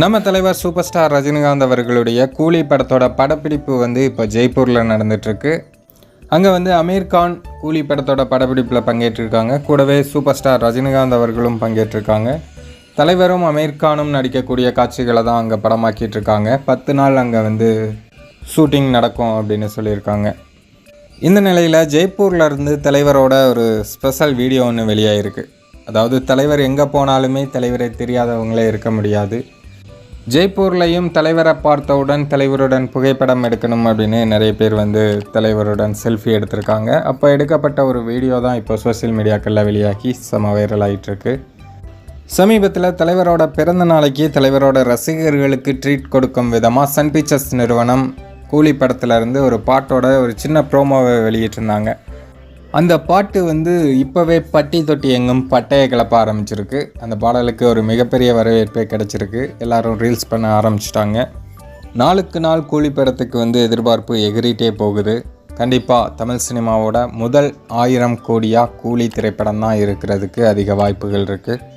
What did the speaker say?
நம்ம தலைவர் super star Rajinikanth அவர்களுடைய கூலி படத்தோட படப்பிடிப்பு வந்து இப்போ ஜெய்ப்பூரில் நடந்துட்டுருக்கு. அங்கே வந்து அமீர் கான் கூலி படத்தோட படப்பிடிப்பில் பங்கேற்றிருக்காங்க. கூடவே சூப்பர் ஸ்டார் ரஜினிகாந்த் அவர்களும் பங்கேற்றிருக்காங்க. தலைவரும் அமீர் கானும் நடிக்கக்கூடிய காட்சிகளை தான் அங்கே படமாக்கிட்டு இருக்காங்க பத்து நாள் அங்கே வந்து ஷூட்டிங் நடக்கும் அப்படின்னு சொல்லியிருக்காங்க. இந்த நிலையில் ஜெய்ப்பூரில் இருந்து தலைவரோட ஒரு ஸ்பெஷல் வீடியோ ஒன்று வெளியாகிருக்கு அதாவது தலைவர் எங்கே போனாலுமே தலைவரை தெரியாதவங்களே இருக்க முடியாது. ஜெய்ப்பூர்லையும் தலைவரை பார்த்தவுடன் தலைவருடன் புகைப்படம் எடுக்கணும் அப்படின்னு நிறைய பேர் வந்து தலைவருடன் செல்ஃபி எடுத்திருக்காங்க. அப்போ எடுக்கப்பட்ட ஒரு வீடியோ தான் இப்போ சோஷியல் மீடியாக்களில் வெளியாகி செம வைரல் ஆகிட்டுருக்கு சமீபத்தில் தலைவரோட பிறந்த நாளைக்கு தலைவரோட ரசிகர்களுக்கு ட்ரீட் கொடுக்கும் விதமாக சன் பிக்சர்ஸ் நிறுவனம் கூலி படத்துலேருந்து ஒரு பாட்டோட ஒரு சின்ன ப்ரோமோவை வெளியிட்டிருந்தாங்க. அந்த பாட்டு வந்து இப்போவே பட்டி தொட்டி எங்கும் பட்டையை கிளப்ப ஆரம்பிச்சிருக்கு. அந்த பாடலுக்கு ஒரு மிகப்பெரிய வரவேற்பே கிடச்சிருக்கு. எல்லாரும் ரீல்ஸ் பண்ண ஆரம்பிச்சிட்டாங்க. நாளுக்கு நாள் கூலி படத்துக்கு வந்து எதிர்பார்ப்பு எகிரிட்டே போகுது. கண்டிப்பாக தமிழ் சினிமாவோட முதல் ஆயிரம் கோடியாக கூலி திரைப்படம் தான் இருக்கிறதுக்கு அதிக வாய்ப்புகள் இருக்குது